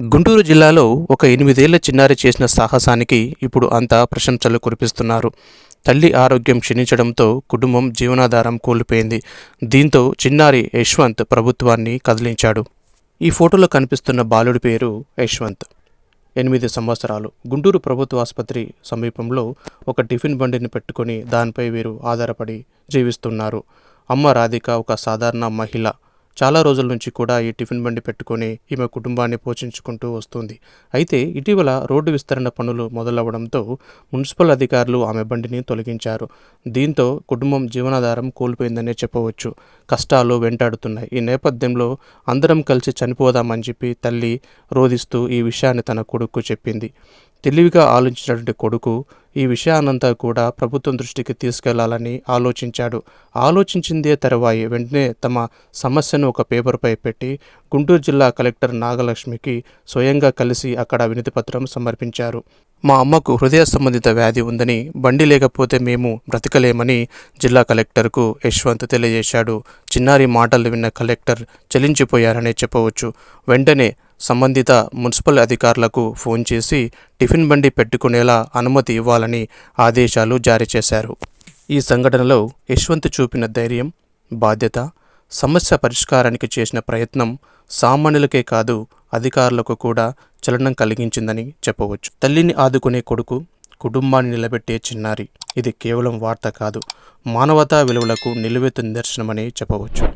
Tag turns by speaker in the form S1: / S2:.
S1: గుంటూరు జిల్లాలో ఒక ఎనిమిదేళ్ళ చిన్నారి చేసిన సాహసానికి ఇప్పుడు అంతా ప్రశంసలు కురిపిస్తున్నారు. తల్లి ఆరోగ్యం క్షీణించడంతో కుటుంబం జీవనాధారం కోల్పోయింది. దీంతో చిన్నారి యశ్వంత్ ప్రభుత్వాన్ని కదిలించాడు. ఈ ఫోటోలో కనిపిస్తున్న బాలుడి పేరు యశ్వంత్. ఎనిమిది సంవత్సరాలు. గుంటూరు ప్రభుత్వ ఆసుపత్రి సమీపంలో ఒక టిఫిన్ బండిని పెట్టుకొని దానిపై వీరు ఆధారపడి జీవిస్తున్నారు. అమ్మ రాధిక ఒక సాధారణ మహిళ. చాలా రోజుల నుంచి కూడా ఈ టిఫిన్ బండి పెట్టుకొని ఈమె కుటుంబాన్ని పోషించుకుంటూ వస్తుంది. అయితే ఇటీవల రోడ్డు విస్తరణ పనులు మొదలవడంతో మున్సిపల్ అధికారులు ఆమె బండిని తొలగించారు. దీంతో కుటుంబం జీవనాధారం కోల్పోయిందనే చెప్పవచ్చు. కష్టాలు వెంటాడుతున్నాయి. ఈ నేపథ్యంలో అందరం కలిసి చనిపోదామని చెప్పి తల్లి రోధిస్తూ ఈ విషయాన్ని తన కొడుకు చెప్పింది. తెలివిగా ఆలోచించినటువంటి కొడుకు ఈ విషయానంతా కూడా ప్రభుత్వం దృష్టికి తీసుకెళ్ళాలని ఆలోచించాడు. ఆలోచించిందే తరువాయి వెంటనే తమ సమస్యను ఒక పేపర్పై పెట్టి గుంటూరు జిల్లా కలెక్టర్ నాగలక్ష్మికి స్వయంగా కలిసి అక్కడ వినతిపత్రం సమర్పించారు. మా అమ్మకు హృదయ సంబంధిత వ్యాధి ఉందని బండి లేకపోతే మేము బ్రతకలేమని జిల్లా కలెక్టర్కు యశ్వంత్ తెలియజేశాడు. చిన్నారి మాటలు విన్న కలెక్టర్ చలించిపోయారనే చెప్పవచ్చు. వెంటనే సంబంధిత మున్సిపల్ అధికారులకు ఫోన్ చేసి టిఫిన్ బండి పెట్టుకునేలా అనుమతి ఇవ్వాలని ఆదేశాలు జారీ చేశారు. ఈ సంఘటనలో యశ్వంత్ చూపిన ధైర్యం బాధ్యత సమస్య పరిష్కారానికి చేసిన ప్రయత్నం సామాన్యులకే కాదు అధికారులకు కూడా చలనం కలిగించిందని చెప్పవచ్చు. తల్లిని ఆదుకునే కొడుకు కుటుంబాన్ని నిలబెట్టే చిన్నారి. ఇది కేవలం వార్త కాదు మానవతా విలువలకు నిలువెత్తు నిదర్శనమని చెప్పవచ్చు.